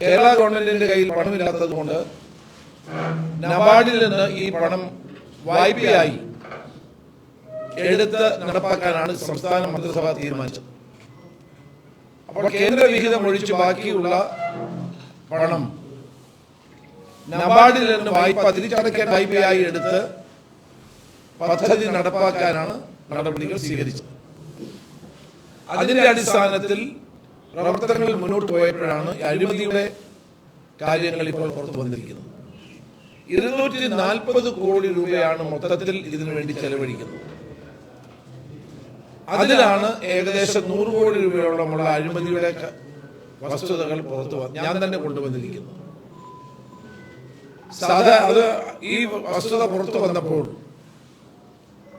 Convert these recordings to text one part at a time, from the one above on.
കേരള ഗവൺമെന്റിന്റെ കയ്യിൽ പണമില്ലാത്തത് കൊണ്ട് നബാർഡിൽ നിന്ന് ഈ പണം വായ്പയായി എടുത്ത് നടപ്പാക്കാനാണ് സംസ്ഥാന മന്ത്രിസഭ തീരുമാനിച്ചത്. അപ്പോൾ കേന്ദ്ര വിഹിതം ഒഴിച്ച് ബാക്കിയുള്ള പണം നബാർഡിൽ നിന്ന് വായ്പ തിരിച്ചടയ്ക്കാൻ വായ്പയായി എടുത്ത് പദ്ധതി നടപ്പാക്കാനാണ് നടപടികൾ സ്വീകരിച്ചത്. അതിന്റെ അടിസ്ഥാനത്തിൽ പ്രവർത്തനങ്ങൾ മുന്നോട്ട് പോയപ്പോഴാണ് അഴിമതിയുടെ കാര്യങ്ങൾ ഇപ്പോൾ പുറത്തു വന്നിരിക്കുന്നത്. ഇരുന്നൂറ്റി നാൽപ്പത് കോടി രൂപയാണ് മൊത്തത്തിൽ ഇതിനു വേണ്ടി ചെലവഴിക്കുന്നത്. അതിലാണ് ഏകദേശം നൂറ് കോടി രൂപയോളമുള്ള അഴിമതിയുടെ വസ്തുതകൾ പുറത്തു ഞാൻ തന്നെ കൊണ്ടുവന്നിരിക്കുന്നു. സാധാ അത് ഈ വസ്തുത പുറത്തു വന്നപ്പോൾ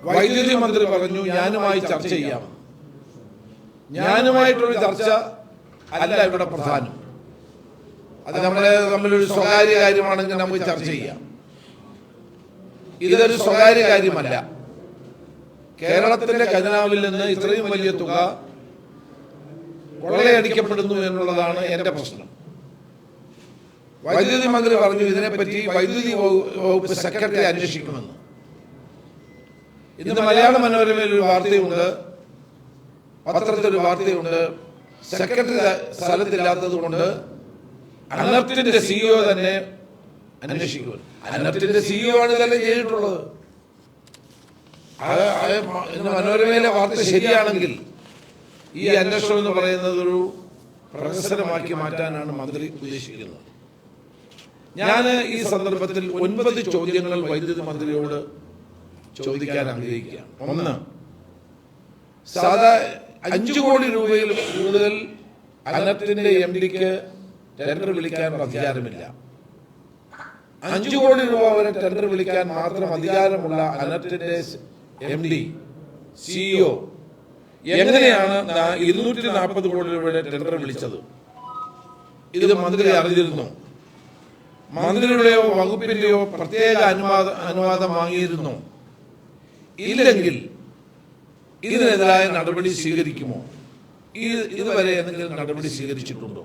വൈദ്യുതി മന്ത്രി പറഞ്ഞു ഞാനുമായി ചർച്ച ചെയ്യാം. ഞാനുമായിട്ടൊരു ചർച്ച അല്ല ഇവിടെ പ്രധാനം. അത് നമ്മളെ തമ്മിലൊരു സ്വകാര്യ കാര്യമാണെങ്കിൽ നമുക്ക് ചർച്ച ചെയ്യാം. ഇതൊരു സ്വകാര്യ കാര്യമല്ല. കേരളത്തിന്റെ ഖജനാവിൽ നിന്ന് ഇത്രയും വലിയ തുക കൊള്ളയടിക്കപ്പെടുന്നു എന്നുള്ളതാണ് എന്റെ പ്രശ്നം. വൈദ്യുതി മന്ത്രി പറഞ്ഞു ഇതിനെപ്പറ്റി വൈദ്യുതി വകുപ്പ് സെക്രട്ടറി അന്വേഷിക്കുമെന്ന്. ഇന്ന് മലയാള മനോരമയിൽ ഒരു വാർത്തയുണ്ട്. പത്രത്തിൽ ഒരു വാർത്തയുണ്ട്. സെക്രട്ടറി സ്ഥലത്തില്ലാത്തത് കൊണ്ട് അനർത്തിന്റെ സിഇഒ തന്നെ അന്വേഷിക്കുന്നു അനർത്തിന്റെ സിഇഒ ആണ് ഇതെല്ലാം ചെയ്തിട്ടുള്ളത്. മനോരമയിലെ വാർത്ത ശരിയാണെങ്കിൽ ഈ അന്വേഷണം എന്ന് പറയുന്നത് ഒരു പ്രഹസനമാക്കി മാറ്റാനാണ് മന്ത്രി ഉദ്ദേശിക്കുന്നത്. ഞാൻ ഈ സന്ദർഭത്തിൽ ഒൻപത് ചോദ്യങ്ങൾ വൈദ്യുതി മന്ത്രിയോട് ചോദിക്കാൻ ആഗ്രഹിക്കുക ഒന്ന് സാധാ അഞ്ചു കോടി രൂപയിൽ കൂടുതൽ അനത്തിന്റെ എം ഡിക്ക് ടെൻഡർ വിളിക്കാൻ അധികാരമില്ല. അഞ്ചു കോടി രൂപ വരെ ടെൻഡർ വിളിക്കാൻ മാത്രം അധികാരമുള്ള അനത്തിന്റെ എം ഡി സിഇഒ എങ്ങനെയാണ് ഇരുന്നൂറ്റി നാൽപ്പത് കോടി രൂപയുടെ ടെൻഡർ വിളിച്ചത്? ഇത് മന്ത്രി അറിഞ്ഞിരുന്നു. മന്ത്രിയുടെയോ വകുപ്പിന്റെയോ പ്രത്യേക അനുവാദ അനുവാദം വാങ്ങിയിരുന്നു. ഇല്ലെങ്കിൽ ഇതിനെതിരായ നടപടി സ്വീകരിക്കുമോ? ഈ ഇതുവരെ എന്തെങ്കിലും നടപടി സ്വീകരിച്ചിട്ടുണ്ടോ?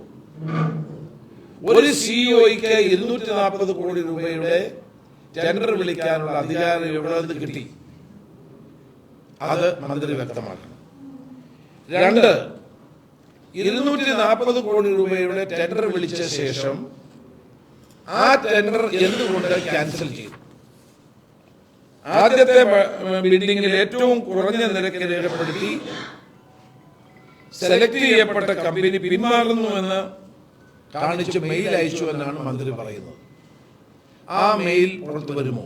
ഒരു സിഇഒയ്ക്ക് ഇരുന്നൂറ്റി നാൽപ്പത് കോടി രൂപയുടെ ടെൻഡർ വിളിക്കാനുള്ള അധികാരം എവിടെ നിന്ന് കിട്ടി? അത് മന്ത്രി വ്യക്തമാക്കണം. രണ്ട് ഇരുന്നൂറ്റി നാൽപ്പത് കോടി രൂപയുടെ ടെൻഡർ വിളിച്ച ശേഷം ആ ടെൻഡർ എന്തുകൊണ്ട് ക്യാൻസൽ ചെയ്തു? ആദ്യത്തെ ബിൽഡിംഗിൽ ഏറ്റവും കുറഞ്ഞ നിരക്ക് രേഖപ്പെടുത്തി സെലക്ട് ചെയ്യപ്പെട്ട കമ്പനി പിന്മാറുന്നുവെന്ന് കാണിച്ച് മെയിൽ അയച്ചു എന്നാണ് മന്ത്രി പറയുന്നത്. ആ മെയിൽ പുറത്തു വരുമോ?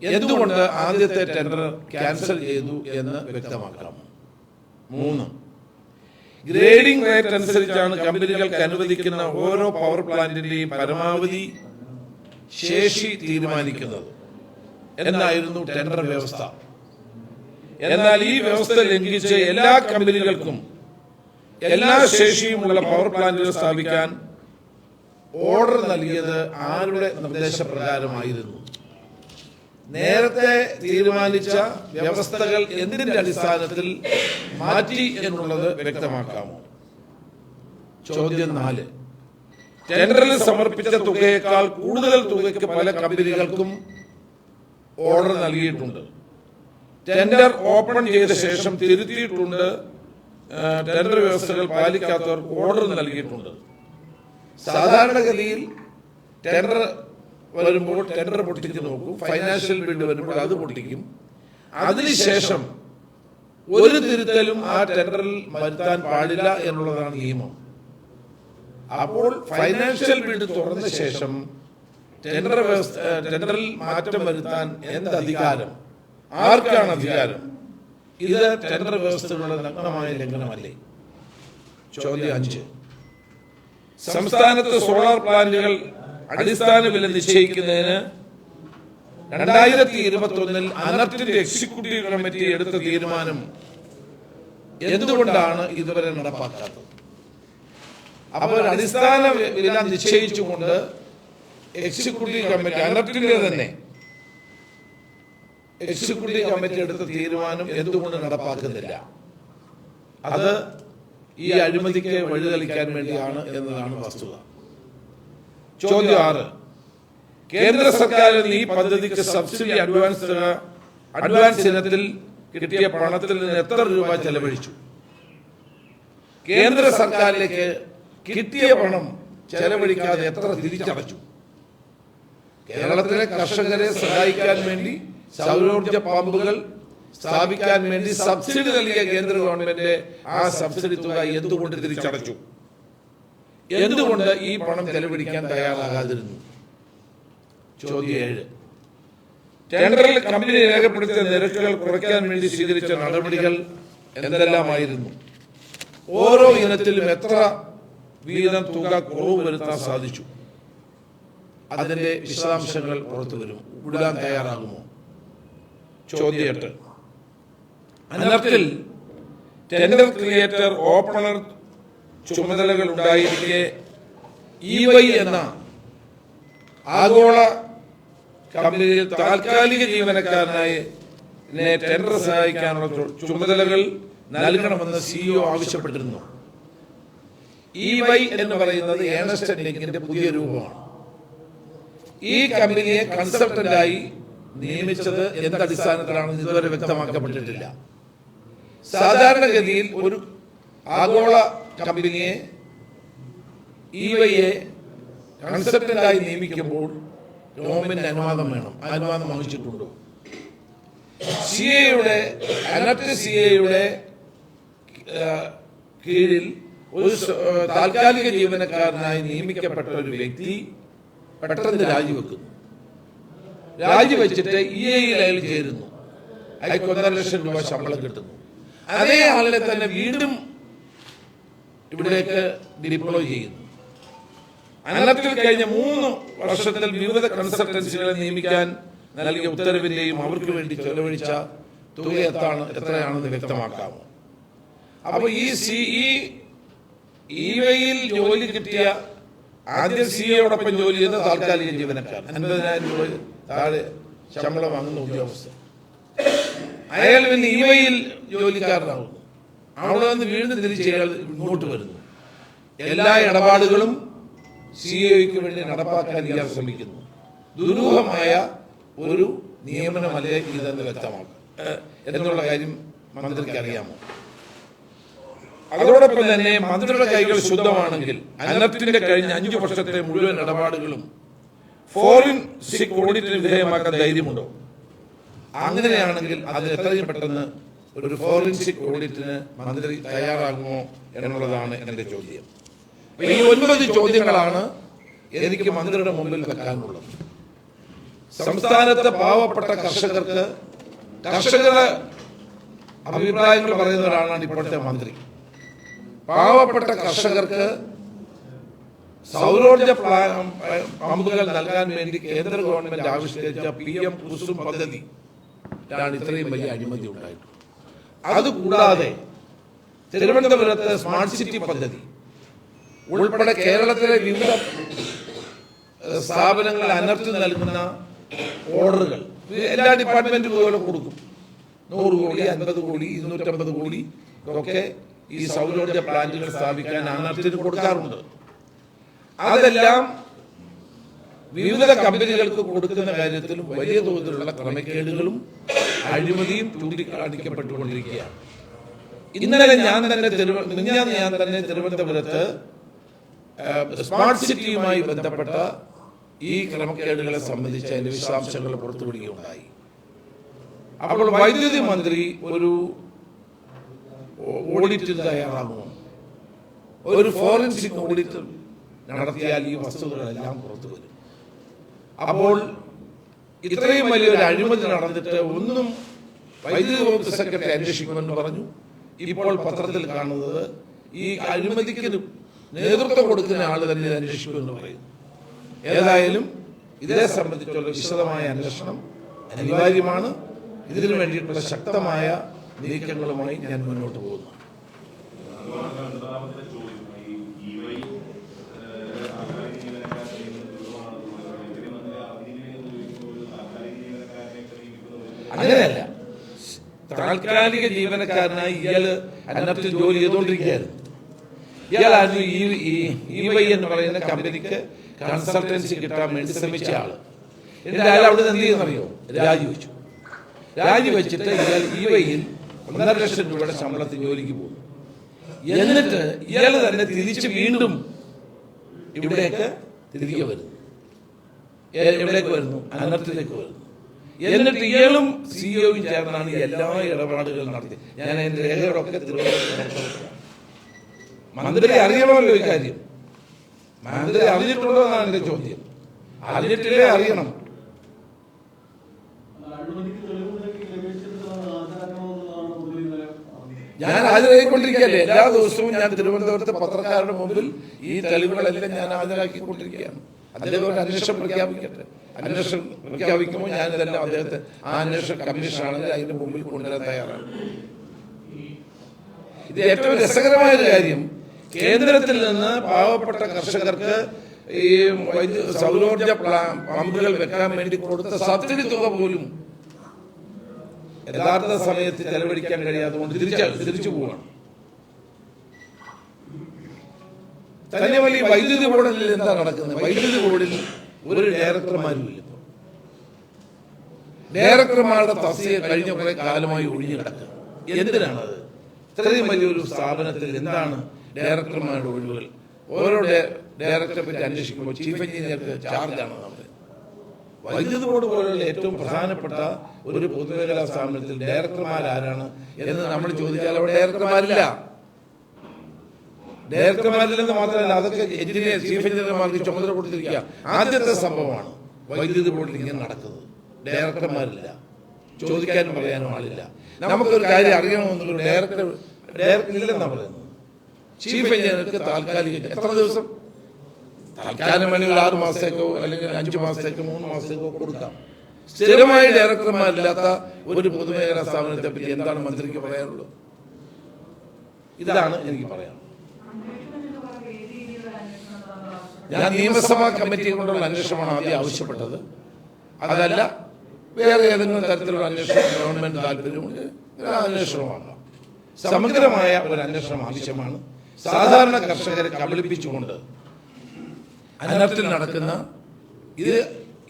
എന്തുകൊണ്ട് ആദ്യത്തെ ടെൻഡർ ക്യാൻസൽ ചെയ്തു എന്ന് വ്യക്തമാക്കണം മൂന്ന്. ഗ്രേഡിംഗ് റേറ്റ് അനുസരിച്ചാണ് കമ്പനികൾക്ക് അനുവദിക്കുന്ന ഓരോ പവർ പ്ലാന്റിന്റെയും പരമാവധി ശേഷി തീരുമാനിക്കുന്നത്. എന്നായിരുന്നു ടെൻഡർ വ്യവസ്ഥ. എന്നാൽ ഈ വ്യവസ്ഥ ലംഘിച്ച് എല്ലാ കമ്പനികൾക്കും എല്ലാ ശേഷിയുമുള്ള പവർ പ്ലാന്റുകൾ സ്ഥാപിക്കാൻ ഓർഡർ നൽകിയത് ആരുടെ നിർദ്ദേശപ്രകാരമായിരുന്നു? നേരത്തെ തീരുമാനിച്ച വ്യവസ്ഥകൾ എന്തിന്റെ അടിസ്ഥാനത്തിൽ മാറ്റി എന്നുള്ളത് വ്യക്തമാക്കാമോ? ചോദ്യം നാല്. ടെൻഡറിൽ സമർപ്പിച്ച തുകയേക്കാൾ കൂടുതൽ തുകയ്ക്ക് പല കമ്പനികൾക്കും ഓർഡർ നൽകിയിട്ടുണ്ട്. ടെൻഡർ ഓപ്പൺ ചെയ്ത ശേഷം തിരുത്തിയിട്ടുണ്ട്. ടെൻഡർ വ്യവസ്ഥകൾ പാലിക്കാത്തവർക്ക് ഓർഡർ നൽകിയിട്ടുണ്ട്. സാധാരണഗതിയിൽ ടെൻഡർ വരുമ്പോൾ ടെൻഡർ പൊട്ടിച്ച് നോക്കും. ഫൈനാൻഷ്യൽ ബിൽഡ് വരുമ്പോൾ അത് പൊട്ടിക്കും. അതിനുശേഷം ഒരു തിരുത്തലും ആ ടെൻഡറിൽ വരുത്താൻ പാടില്ല എന്നുള്ളതാണ് നിയമം. അപ്പോൾ ഫൈനാൻഷ്യൽ ബിൽഡ് തുറന്ന ശേഷം ടെൻഡർ വ്യവസ്ഥ ടെൻഡറിൽ മാറ്റം വരുത്താൻ എന്ത് അധികാരം? ആർക്കാണ് അധികാരം? ഇത് ടെൻഡർ വ്യവസ്ഥകളുടെ നഗ്നമായ ലംഘനമല്ലേ? ചോദ്യം അഞ്ച്. സംസ്ഥാനത്ത് സോളാർ പ്ലാന്റുകൾ അടിസ്ഥാന വില നിശ്ചയിക്കുന്നതിന് രണ്ടായിരത്തി ഇരുപത്തി ഒന്നിൽ അനർട്ടിന്റെ എക്സിക്യൂട്ടീവ് കമ്മിറ്റി എടുത്ത തീരുമാനം എന്തുകൊണ്ടാണ് ഇതുവരെ നടപ്പാക്കാത്തത്? അപ്പോൾ അടിസ്ഥാന വില നിശ്ചയിച്ചുകൊണ്ട് എക്സിക്യൂട്ടീവ് കമ്മിറ്റി അനർട്ടിന്റെ തന്നെ. എക്സിക്യൂട്ടീവ് കമ്മിറ്റി എടുത്ത തീരുമാനം എന്തുകൊണ്ട് നടപ്പാക്കുന്നില്ല? അത് ഈ അഴിമതിക്ക് വഴിതെളിക്കാൻ വേണ്ടിയാണ് എന്നതാണ് വസ്തുത. ചോദ്യം ആറ്. കേന്ദ്ര സർക്കാരിൽ ഈ പദ്ധതിക്ക് സബ്സിഡി അഡ്വാൻസ് അഡ്വാൻസ് ഇനത്തിൽ കിട്ടിയ പണത്തിൽ നിന്ന് എത്ര രൂപ ചെലവഴിച്ചു? കേന്ദ്ര സർക്കാരിലേക്ക് കിട്ടിയ പണം ചെലവഴിക്കാതെ എത്ര തിരിച്ചടച്ചു? കേരളത്തിലെ കർഷകരെ സഹായിക്കാൻ വേണ്ടി സൗരോർജ പമ്പുകൾ സ്ഥാപിക്കാൻ വേണ്ടി സബ്സിഡി നൽകിയ കേന്ദ്ര ഗവൺമെന്റ് ആ സബ്സിഡി തുക എന്തുകൊണ്ട് തിരിച്ചടച്ചു? എന്തുകൊണ്ട് ഈ പണം ചെലവഴിക്കാൻ തയ്യാറാകാതിരുന്നു? ചോദ്യം ഏഴ്. ടെൻഡറിൽ കമ്പനി രേഖപ്പെടുത്തിയ നിരക്കുകൾ കുറയ്ക്കാൻ വേണ്ടി സ്വീകരിച്ച നടപടികൾ എന്തെല്ലാമായിരുന്നു? ഓരോ ഇനത്തിലും എത്ര വീതം തുക കുറവ് വരുത്താൻ സാധിച്ചു? അതിന്റെ വിശദാംശങ്ങൾ പുറത്തു വരും. വിടാൻ തയ്യാറാകുമോ? ചോദ്യം എട്ട് ടെൻഡർ ക്രിയേറ്റർ ഓപ്പണർ ചുമതലകൾ ഉണ്ടായിരിക്കെ ഇ വൈ എന്ന ആഗോള കമ്പനിയിൽ താൽക്കാലിക ജീവനക്കാരനായി ടെൻഡർ സഹായിക്കാനുള്ള ചുമതലകൾ നൽകണമെന്ന് സിഇഒ ആവശ്യപ്പെട്ടിരുന്നു. ഇ വൈ എന്ന് പറയുന്നത് ഏണസ്റ്റ് ലിങ്കിന്റെ പുതിയ രൂപമാണ്. ഈ കമ്പനിയെ കൺസൾട്ടന്റായി നിയമിച്ചത് എന്ത് അടിസ്ഥാനത്തിലാണെന്ന് ഇതുവരെ വ്യക്തമാക്കപ്പെട്ടിട്ടില്ല. സാധാരണഗതിയിൽ ഒരു ആഗോള കമ്പനിയെ ഇ വൈയെ കൺസൾട്ടന്റായി നിയമിക്കുമ്പോൾ ഗവൺമെന്റ് അനുവാദം വേണം. അനുവാദം വാങ്ങിച്ചിട്ടുണ്ടോ സി എയുടെ അനർട്ട് സി എയുടെ കീഴിൽ ഒരു താൽക്കാലിക ജീവനക്കാരനായി നിയമിക്കപ്പെട്ട ഒരു വ്യക്തി പെട്ടെന്ന് രാജിവെക്കുന്നു രാജിവെച്ചിട്ട് ഇ ഐയിൽ ചേരുന്നു. അയാൾക്ക് ഒന്നര ലക്ഷം രൂപ ശമ്പളം കിട്ടുന്നു. അതേ ആളിനെ തന്നെ വീണ്ടും ഇവിടേക്ക് ഡിപ്ലോയ് ചെയ്യുന്നു. അനലത്തിൽ കഴിഞ്ഞ മൂന്ന് വർഷത്തിൽ വിവിധ കൺസൾട്ടൻസികളെ നിയമിക്കാൻ നൽകിയ ഉത്തരവിന്റെയും അവർക്ക് വേണ്ടി ചെലവഴിച്ച തുക എത്താണ് എത്രയാണെന്ന് വ്യക്തമാക്കാമോ? അപ്പൊ ഈ സി ഇ വൈയിൽ ജോലി കിട്ടിയ ആദ്യം സി എയോടൊപ്പം ജോലി ചെയ്യുന്ന താൽക്കാലിക ജീവനക്കാരൻ അൻപതിനായിരം രൂപ താഴെ ശമ്പളം വാങ്ങുന്ന ഉദ്യോഗസ്ഥൻ അയാൾ പിന്നെ ഇ വൈയിൽ ജോലിക്കാരനാവുന്നു അവിടെ നിന്ന് വീണ്ടും തിരിച്ച് അയാൾ ഇങ്ങോട്ട് വരുന്നു. എല്ലാ ഇടപാടുകളും സി എക്ക് വേണ്ടി നടപ്പാക്കാൻ ഇയാൾ ശ്രമിക്കുന്നു. ദുരൂഹമായ ഒരു നിയമനമല്ലേ ഇതെന്ന് വ്യക്തമാക്കും. എന്നുള്ള കാര്യം മന്ത്രിക്ക് അറിയാമോ? അതോടൊപ്പം തന്നെ മന്ത്രിയുടെ കൈകൾ ശുദ്ധമാണെങ്കിൽ അനർത്തിന്റെ കഴിഞ്ഞ അഞ്ചു വർഷത്തെ മുഴുവൻ ഇടപാടുകളും ഫോറൻസിക് ഓഡിറ്റിന് വിധേയമാക്കാൻ ധൈര്യമുണ്ടോ? അങ്ങനെയാണെങ്കിൽ അത് എത്രയും പെട്ടെന്ന് ഒരു ഫോറൻസിക് ഓഡിറ്റിന് മന്ത്രി തയ്യാറാകുമോ എന്നുള്ളതാണ് എന്റെ ചോദ്യം. ഈ ഒൻപത് ചോദ്യങ്ങളാണ് എനിക്ക് മന്ത്രിയുടെ മുമ്പിൽ വെക്കാനുള്ളത്. സംസ്ഥാനത്തെ പാവപ്പെട്ട കർഷകർക്ക് കർഷകരുടെ അഭിപ്രായങ്ങൾ പറയുന്നവരാണ് ഇപ്പോഴത്തെ മന്ത്രി. പാവപ്പെട്ട കർഷകർക്ക് സൗരോർജ പ്ലാൻ പമ്പുകൾ നൽകാൻ വേണ്ടി കേന്ദ്ര ഗവൺമെന്റ് ആവിഷ്കരിച്ച പി എം കുസും പദ്ധതി. ാണ് ഇത്രയും വലിയ അഴിമതി ഉണ്ടായിട്ടുള്ളത്. അതുകൂടാതെ തിരുവനന്തപുരത്ത് സ്മാർട്ട് സിറ്റി പദ്ധതി. ഉൾപ്പെടെ കേരളത്തിലെ വിവിധ സ്ഥാപനങ്ങൾ അനർത്തി നൽകുന്ന ഓർഡറുകൾ. എല്ലാ ഡിപ്പാർട്ട്മെന്റുകളും കൊടുക്കും. നൂറ് കോടി അൻപത് കോടി ഇരുന്നൂറ്റമ്പത് കോടി ഒക്കെ ഈ സൗരോർജ പ്ലാന്റുകൾ സ്ഥാപിക്കാൻ അനർത്തിന് കൊടുക്കാറുണ്ട്. അതെല്ലാം വിവിധ കമ്പനികൾക്ക് കൊടുക്കുന്ന കാര്യത്തിൽ വലിയ തോതിലുള്ള ക്രമക്കേടുകളും അഴിമതിയും ചൂണ്ടിക്കാണിക്കപ്പെട്ടുകൊണ്ടിരിക്കുകയാണ്. ഇന്നലെ ഞാൻ തന്നെ തിരുവ- ഞാൻ തന്നെ തിരുവനന്തപുരത്ത് സ്മാർട്ട് സിറ്റിയുമായി ബന്ധപ്പെട്ട ഈ ക്രമക്കേടുകളെ സംബന്ധിച്ച് അതിന്റെ വിശദാംശങ്ങൾ പുറത്തുവിടുകയുണ്ടായി. അപ്പോൾ വൈദ്യുതി മന്ത്രി ഒരു ഓഡിറ്റിന് തയ്യാറാകുമോ ഒരു ഫോറൻസിക് ഓഡിറ്റ് നടത്തിയാൽ ഈ വസ്തുതകളെല്ലാം പുറത്തു വരും. അപ്പോൾ ഇത്രയും വലിയൊരു അഴിമതി നടന്നിട്ട് ഒന്നും വൈദ്യുതി വകുപ്പ് സെക്രട്ടറി അന്വേഷിക്കുമെന്ന് പറഞ്ഞു. ഇപ്പോൾ പത്രത്തിൽ കാണുന്നത് ഈ അഴിമതിക്ക് നേതൃത്വം കൊടുക്കുന്ന ആൾ തന്നെ അന്വേഷിക്കുമെന്ന് പറയുന്നു. ഏതായാലും ഇതേ സംബന്ധിച്ചുള്ള വിശദമായ അന്വേഷണം അനിവാര്യമാണ്. ഇതിനു വേണ്ടിയിട്ടുള്ള ശക്തമായ നീക്കങ്ങളുമായി ഞാൻ മുന്നോട്ട് പോകുന്നു. അങ്ങനെയല്ല. താൽക്കാലിക ജീവനക്കാരനായി ഇയാൾ അന്നത്തിൽ ജോലി ചെയ്തുകൊണ്ടിരിക്കുകയായിരുന്നു. ഇയാളായിരുന്നു ഈ വൈ എന്ന് പറയുന്ന കമ്പനിക്ക് കൺസൾട്ടൻസി കിട്ടാൻ വേണ്ടി ശ്രമിച്ച ആൾ. എന്നിട്ട് അയാൾ അവിടെ നിന്ന് എന്ത് ചെയ്യുന്നറിയോ രാജിവെച്ചു രാജിവെച്ചിട്ട് ഇയാൾ ഈ വൈയിൽ ഒന്നര ലക്ഷം രൂപയുടെ ശമ്പളത്തിൽ ജോലിക്ക് പോകുന്നു. എന്നിട്ട് ഇയാൾ തന്നെ തിരിച്ച് വീണ്ടും ഇവിടേക്ക് തിരികെ വരുന്നു. എവിടേക്ക് വരുന്നു? അനർത്ഥത്തിലേക്ക് വരുന്നു. എന്നിട്ട് ഇയാളും സിഇഒയും ചേർന്നാണ് എല്ലാ ഇടപാടുകളും നടത്തി. ഞാൻ അതിന്റെ രേഖകളൊക്കെ മന്ത്രി അറിയണമല്ലോ ഈ കാര്യം. മന്ത്രി അറിഞ്ഞിട്ടുണ്ടോ എന്നാണ് എന്റെ ചോദ്യം. അറിഞ്ഞിട്ടില്ലേ അറിയണം. ഞാൻ ഹാജരായിക്കൊണ്ടിരിക്കുകയല്ലേ എല്ലാ ദിവസവും ഞാൻ തിരുവനന്തപുരത്ത് പത്രക്കാരുടെ മുമ്പിൽ ഈ തെളിവുകളെല്ലാം ഞാൻ ഹാജരാക്കിക്കൊണ്ടിരിക്കുകയാണ് അദ്ദേഹം ഒരു അന്വേഷണം പ്രഖ്യാപിക്കട്ടെ? അന്വേഷണം പ്രഖ്യാപിക്കുമ്പോൾ ഞാൻ ഇതെല്ലാം അദ്ദേഹത്തെ ആ അന്വേഷണ കമ്മീഷനാണെങ്കിൽ അതിന്റെ മുമ്പിൽ കൊണ്ടുവരാൻ തയ്യാറാണ്. ഇത് ഏറ്റവും രസകരമായ ഒരു കാര്യം. കേന്ദ്രത്തിൽ നിന്ന് പാവപ്പെട്ട കർഷകർക്ക് ഈ സൗരോർജ പമ്പുകൾ വെക്കാൻ വേണ്ടി കൊടുത്ത സബ്സിഡി തുക പോലും യഥാർത്ഥ സമയത്ത് ചെലവഴിക്കാൻ കഴിയാത്തതുകൊണ്ട് കൊണ്ട് തിരിച്ചു തിരിച്ചു പോവുകയാണ് തന്നെമല്ല ഈ വൈദ്യുതി ബോർഡിൽ എന്താ നടക്കുന്നത്? വൈദ്യുതി ബോർഡിൽ ഒരു ഡയറക്ടർമാരും ഇല്ല ഡയറക്ടർമാരുടെ തസ്തിക കഴിഞ്ഞ കുറെ കാലമായി ഒഴിഞ്ഞു കിടക്കുക. എന്തിനാണത്? ഇത്രയും വലിയൊരു സ്ഥാപനത്തിൽ എന്താണ് ഡയറക്ടർമാരുടെ ഒഴിവുകൾ? ഓരോ ഡയ- ഡയറക്ടറെ പറ്റി അന്വേഷിക്കുമ്പോൾ ചീഫ് എഞ്ചിനീയർക്ക് ചാർജാണ് നമ്മൾ വൈദ്യുതി ബോർഡ് പോലുള്ള ഏറ്റവും പ്രധാനപ്പെട്ട ഒരു പൊതുമേഖലാ സ്ഥാപനത്തിൽ ഡയറക്ടർമാർ ആരാണ് എന്ന് നമ്മൾ ചോദിച്ചാൽ അവിടെ ഡയറക്ടർമാരില്ല. ഡയറക്ടർമാരില്ലെന്ന് മാത്രമല്ല അതൊക്കെ എഞ്ചിനീയർ ചീഫ് എഞ്ചിനീയർമാർക്ക് ചുമതല കൊടുത്തിരിക്കുക. ആദ്യത്തെ സംഭവമാണ് വൈദ്യുതി ബോർഡിൽ ഇങ്ങനെ നടക്കുന്നത്. ഡയറക്ടർമാരില്ല. ചോദിക്കാനും പറയാനും ആളില്ല. നമുക്കൊരു കാര്യം അറിയണമെന്നുള്ള ഡയറക്ടർ ഡയറക്ടർ ഇല്ലെന്നാണ് പറയുന്നത്. ചീഫ് എഞ്ചിനീയർക്ക് താൽക്കാലിക എത്ര ദിവസം തൽക്കാലം വേണമെങ്കിൽ ആറ് മാസത്തേക്കോ അല്ലെങ്കിൽ അഞ്ചു മാസത്തേക്കോ മൂന്ന് മാസത്തേക്കോ കൊടുക്കാം. സ്ഥിരമായി ഡയറക്ടർമാരില്ലാത്ത ഒരു പൊതുമേഖലാ സ്ഥാപനത്തെ പറ്റി എന്താണ് മന്ത്രിക്ക് പറയാനുള്ളത്? ഇതാണ് എനിക്ക് പറയാനുള്ളത്. ഞാൻ നിയമസഭാ കമ്മിറ്റി കൊണ്ടുള്ള അന്വേഷണമാണ് ആദ്യം ആവശ്യപ്പെട്ടത്. അതല്ല വേറെ ഏതെങ്കിലും തരത്തിലുള്ള അന്വേഷണം ഗവൺമെന്റ് താല്പര്യമുണ്ട് അന്വേഷണമാണ് സമഗ്രമായ ഒരു അന്വേഷണം ആവശ്യമാണ്. സാധാരണ കർഷകരെ കബളിപ്പിച്ചുകൊണ്ട് അനർത്ഥത്തിൽ നടക്കുന്ന ഇത്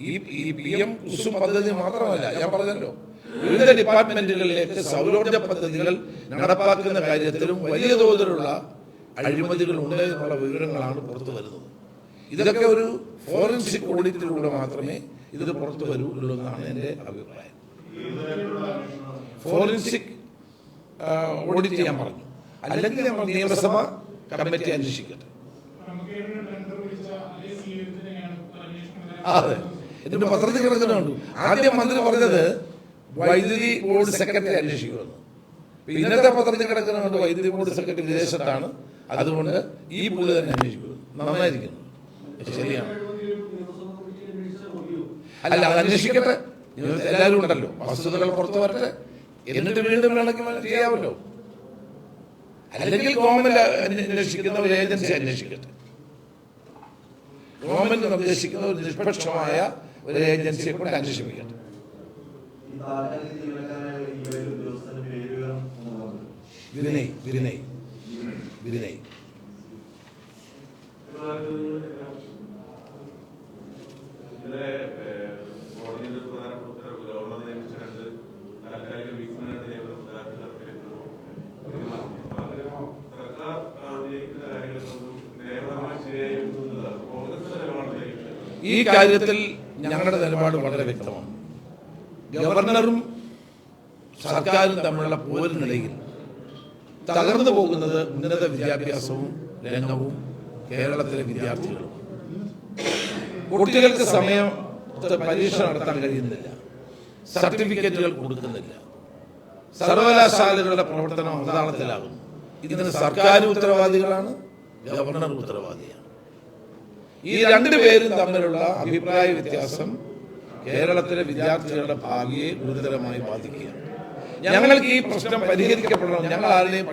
ഈ ഈ പി എം കുസും പദ്ധതി മാത്രമല്ല ഞാൻ പറഞ്ഞല്ലോ. വിവിധ ഡിപ്പാർട്ട്മെന്റുകളിലേക്ക് സൗരോർജ പദ്ധതികൾ നടപ്പാക്കുന്ന കാര്യത്തിലും വലിയ തോതിലുള്ള അഴിമതികൾ ഉണ്ട് എന്നുള്ള വിവരങ്ങളാണ് പുറത്തു വരുന്നത്. ഇതൊക്കെ ഒരു ഫോറൻസിക് ഓഡിറ്റിലൂടെ മാത്രമേ ഇത് പുറത്തു വരുള്ളൂ എന്നാണ് എന്റെ അഭിപ്രായം. ഫോറൻസിക് ഓഡിറ്റ് ഞാൻ പറഞ്ഞു. അല്ലെങ്കിൽ നമ്മൾ നിയമസഭ കമ്മിറ്റി അന്വേഷിക്കട്ടെ. അതെ. എന്നിട്ട് പത്രത്തിൽ കിടക്കുന്നുണ്ട് ആദ്യം മന്ത്രി പറഞ്ഞത് വൈദ്യുതി ബോർഡ് സെക്രട്ടറി അന്വേഷിക്കുമെന്ന്. ഇന്നത്തെ പത്രത്തിൽ കിടക്കുന്നുണ്ട് വൈദ്യുതി ബോർഡ് സെക്രട്ടറി വിദേശത്താണ്. അതുകൊണ്ട് ഈ പുള്ളി തന്നെ അന്വേഷിക്കുന്നു. നന്നായിരിക്കുന്നു. ശരിയാണ്? അല്ല അത് അന്വേഷിക്കട്ടെ. എല്ലാവരും ഉണ്ടല്ലോ. വസ്തുതകൾ പുറത്തു വരട്ടെ. എന്നിട്ട് വീണ്ടും വേണമെങ്കിൽ ചെയ്യാമല്ലോ. അല്ലെങ്കിൽ ഗവൺമെന്റ് അന്വേഷിക്കുന്ന ഒരു ഏജൻസി അന്വേഷിക്കട്ടെ. ഗവൺമെന്റ് നിർദ്ദേശിക്കുന്ന ഒരു നിഷ്പക്ഷമായ ഒരു ഏജൻസിയെ കൊണ്ട് അന്വേഷിപ്പിക്കട്ടെ. വിനയ് വിനയ് വിനയ് ഇന്നലെ ഏഹ്, കോടതിയുടെ ഒരു പ്രധാനപ്പെട്ട ഉത്തരവ് ഗവർണർ നിയമിച്ച രണ്ട് താൽക്കാലിക വിജ്ഞാന നിയമന ഉദ്യോഗസ്ഥർക്ക് സർക്കാർ ഉന്നയിക്കുന്ന കാര്യങ്ങളൊന്നും നിയമപരമായി ശരിയായിരുന്നതാണ് കോൺഗ്രസ് നിലപാട് ശരിയല്ല. ഈ കാര്യത്തിൽ ഞങ്ങളുടെ നിലപാട് വളരെ വ്യക്തമാണ്. ഗവർണറും സർക്കാരും തമ്മിലുള്ള പോരിനിടയിൽ തകർന്നു പോകുന്നത് ഉന്നത വിദ്യാഭ്യാസവും രംഗവും കേരളത്തിലെ വിദ്യാർത്ഥികളും. കുട്ടികൾക്ക് സമയം പരീക്ഷ നടത്താൻ കഴിയുന്നില്ല. സർട്ടിഫിക്കറ്റുകൾ കൊടുക്കുന്നില്ല. സർവകലാശാലകളുടെ പ്രവർത്തനം അവതാളത്തിലാകുന്നു ഇതിന് സർക്കാർ ഉത്തരവാദികളാണ് ഗവർണർ ഉത്തരവാദിയാണ്. ഈ രണ്ടുപേരും തമ്മിലുള്ള അഭിപ്രായ വ്യത്യാസം കേരളത്തിലെ വിദ്യാർത്ഥികളുടെ ഭാവിയെ ഗുരുതരമായി ബാധിക്കുകയാണ്. ഞങ്ങൾക്ക് ഈ പ്രശ്നം പരിഹരിക്കപ്പെടണം. ഞങ്ങൾ ആരുടെയും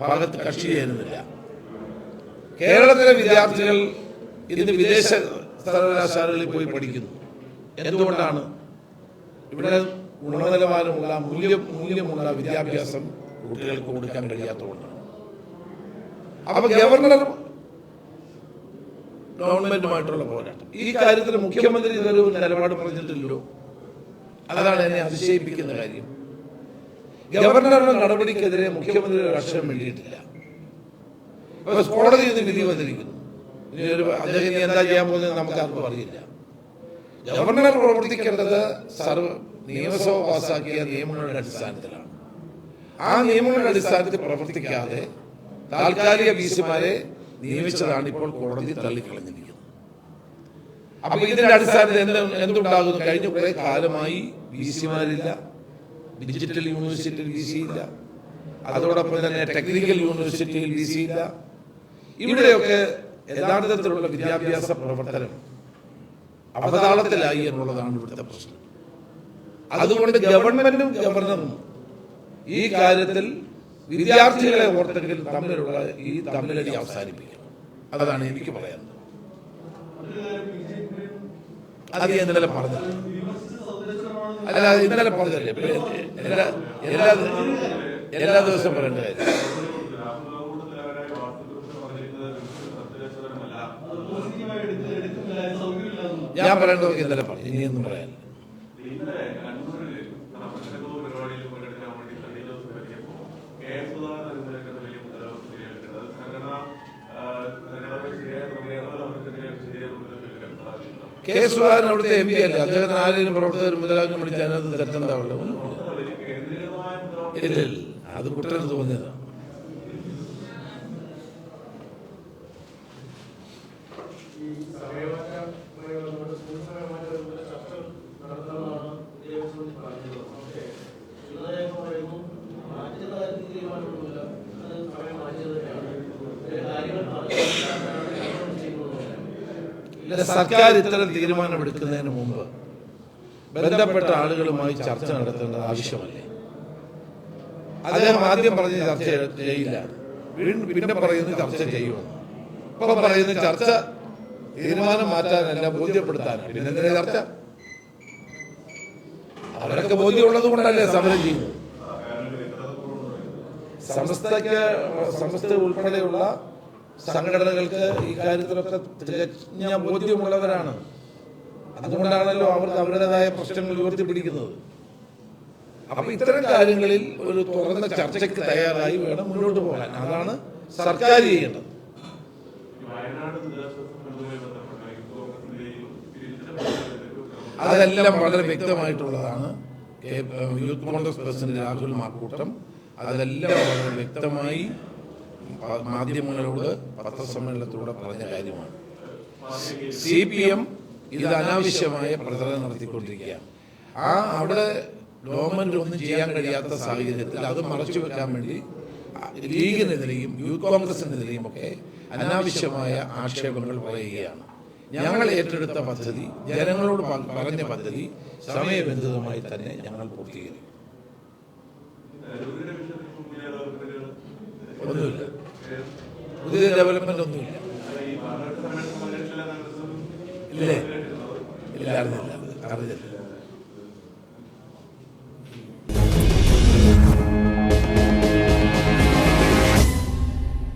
ഭാഗത്ത് കക്ഷി ചേരുന്നില്ല. കേരളത്തിലെ വിദ്യാർത്ഥികൾ ഇന്ന് വിദേശ സർവകലാശാലകളിൽ പോയി പഠിക്കുന്നു. എന്തുകൊണ്ടാണ്? ഇവിടെ ഗുണനിലവാരമുള്ള മൂല്യം മൂല്യമുള്ള വിദ്യാഭ്യാസം കുട്ടികൾക്ക് കൊടുക്കാൻ കഴിയാത്തതുകൊണ്ടാണ്. അപ്പൊ ഗവർണർ ഗവൺമെന്റുമായിട്ടുള്ള പോരാട്ടം. ഈ കാര്യത്തിൽ മുഖ്യമന്ത്രി ഇതൊരു നിലപാട് പറഞ്ഞിട്ടില്ലല്ലോ. അതാണ് എന്നെ അതിശയിപ്പിക്കുന്ന കാര്യം. ഗവർണറുടെ നടപടിക്കെതിരെ മുഖ്യമന്ത്രി ഒരു അക്ഷരം വേണ്ടിയിട്ടില്ല കോടതി ഇത് വിധി വന്നിരിക്കുന്നു. അദ്ദേഹം എന്താ ചെയ്യാൻ പോകുന്നത് നമുക്ക് ആർക്കും അറിയില്ല. ഗവർണർ പ്രവർത്തിക്കേണ്ടത് സർവ നിയമസഭ പാസാക്കിയ നിയമങ്ങളുടെ അടിസ്ഥാനത്തിലാണ്. ആ നിയമങ്ങളുടെ അടിസ്ഥാനത്തിൽ പ്രവർത്തിക്കാതെ താൽക്കാലിക വിസിമാരെ നിയമിച്ചതാണ് ഇപ്പോൾ കോടതി തള്ളിക്കളഞ്ഞിരിക്കുന്നത്. അപ്പൊ ഇതിന്റെ അടിസ്ഥാനത്തിൽ എന്ത് എന്തുണ്ടാകുന്നു കഴിഞ്ഞ കുറെ കാലമായി വി സിമാരില്ല ഡിജിറ്റൽ യൂണിവേഴ്സിറ്റിയിൽ വി സി ഇല്ല അതോടൊപ്പം തന്നെ ടെക്നിക്കൽ യൂണിവേഴ്സിറ്റിയിൽ വി സി ഇല്ല ഇവിടെയൊക്കെ യഥാർത്ഥത്തിലുള്ള വിദ്യാഭ്യാസ പ്രവർത്തനം അവതാളത്തിലായി എന്നുള്ളതാണ് ഇവിടുത്തെ പ്രശ്നം. അതുകൊണ്ട് ഗവൺമെന്റും ഗവർണറും ഈ കാര്യത്തിൽ വിദ്യാർത്ഥികളെ ഓർത്തെങ്കിലും തമ്മിലുള്ള ഈ തമ്മിലടി അവസാനിപ്പിക്കണം. അതാണ് എനിക്ക് പറയാനുള്ളത്. അത് ഇന്നലെ പറഞ്ഞത് അല്ല ഇന്നലെ പറഞ്ഞല്ലേ. എല്ലാ എല്ലാ എല്ലാ ദിവസവും പറയേണ്ട കാര്യം. ഞാൻ പറയേണ്ടതൊക്കെ ഇന്നലെ പറഞ്ഞു. ഇനിയൊന്നും പറയാനില്ല. കെ സുധാകരൻ അവിടുത്തെ എം പി അല്ലേ? അദ്ദേഹത്തിന് ആരെങ്കിലും പ്രവർത്തകർ മുതലാക്കം വിളിച്ച് അതിനകത്ത് തെറ്റെന്താ ഉള്ളത്? ഇല്ല അത് കുറ്റം തോന്നിയതാണ് ഈ സമയമാറ്റവുമായി ബന്ധപ്പെട്ട് സ്കൂൾ സമയമാറ്റം ചർച്ച നടത്തണമെന്നാണ് വിദ്യാഭ്യാസ പറഞ്ഞത് പക്ഷേ ഇന്നലെയൊക്കെ പറയുന്നു മാറ്റുന്ന കാര്യത്തിൽ തീരുമാനമൊന്നുമില്ല അത് സമയം മാറ്റിയത് തന്നെയാണ് ഇതിലെ കാര്യങ്ങൾ അറിയില്ലാത്തതാണ് ഗവൺമെന്റ് ചെയ്യുന്നത് ഇല്ല സർക്കാർ ഇത്തരം തീരുമാനമെടുക്കുന്നതിന് മുമ്പ് ബന്ധപ്പെട്ട ആളുകളുമായി ചർച്ച നടത്തേണ്ടത് ആവശ്യമല്ലേ? അദ്ദേഹം ആദ്യം പറഞ്ഞ് ചർച്ച ചെയ്യില്ല. പിന്നെ പറയുന്നത് ചർച്ച ചെയ്യുമെന്ന് ഇപ്പൊ പറയുന്ന ചർച്ച തീരുമാനം മാറ്റാനല്ല ബോധ്യപ്പെടുത്താൻ. പിന്നെ ചർച്ച? അവരൊക്കെ ബോധ്യമുള്ളത് കൊണ്ടല്ലേ സമരം ചെയ്യുന്നത്? സമസ്തയ്ക്ക് സമസ്ത ഉൾപ്പെടെയുള്ള സംഘടനകൾക്ക് ഈ കാര്യത്തിലൊക്കെ തികഞ്ഞ ബോധ്യമുള്ളവരാണ്. അതുകൊണ്ടാണല്ലോ അവർക്ക് അവരുടേതായ പ്രശ്നങ്ങൾ ഉയർത്തിപ്പിടിക്കുന്നത്. അപ്പൊ ഇത്തരം കാര്യങ്ങളിൽ ഒരു തുറന്ന ചർച്ചയ്ക്ക് തയ്യാറായി വേണം മുന്നോട്ട് പോകാൻ. അതാണ് സർക്കാർ ചെയ്യേണ്ടത്. അതെല്ലാം വളരെ വ്യക്തമായിട്ടുള്ളതാണ്. Youth Congress president Rahul Makkoottam. അതെല്ലാം വളരെ വ്യക്തമായി മാധ്യമങ്ങളോട് പത്രസമ്മേളനത്തിലൂടെ പറഞ്ഞ കാര്യമാണ്. സി പി എം ഇത് അനാവശ്യമായ പ്രചരണം നടത്തിക്കൊണ്ടിരിക്കുകയാണ്. ആ അവിടെ ഗവൺമെന്റ് ഒന്നും ചെയ്യാൻ കഴിയാത്ത സാഹചര്യത്തിൽ അത് മറച്ചു വെക്കാൻ വേണ്ടി ലീഗിനെതിരെയും യൂത്ത് കോൺഗ്രസിനെതിരെയും ഒക്കെ അനാവശ്യമായ ആക്ഷേപങ്ങൾ പറയുകയാണ്. ഞങ്ങൾ ഏറ്റെടുത്ത പദ്ധതി ജനങ്ങളോട് പറഞ്ഞ പദ്ധതി സമയബന്ധിതമായി തന്നെ ഞങ്ങൾ പൂർത്തീകരിക്കും. ഒന്നുമില്ല. പുതിയ ഡെവലപ്മെന്റ് ഒന്നുമില്ല. ഇല്ലേ? ഇല്ല അറിഞ്ഞില്ല. അറിഞ്ഞില്ല.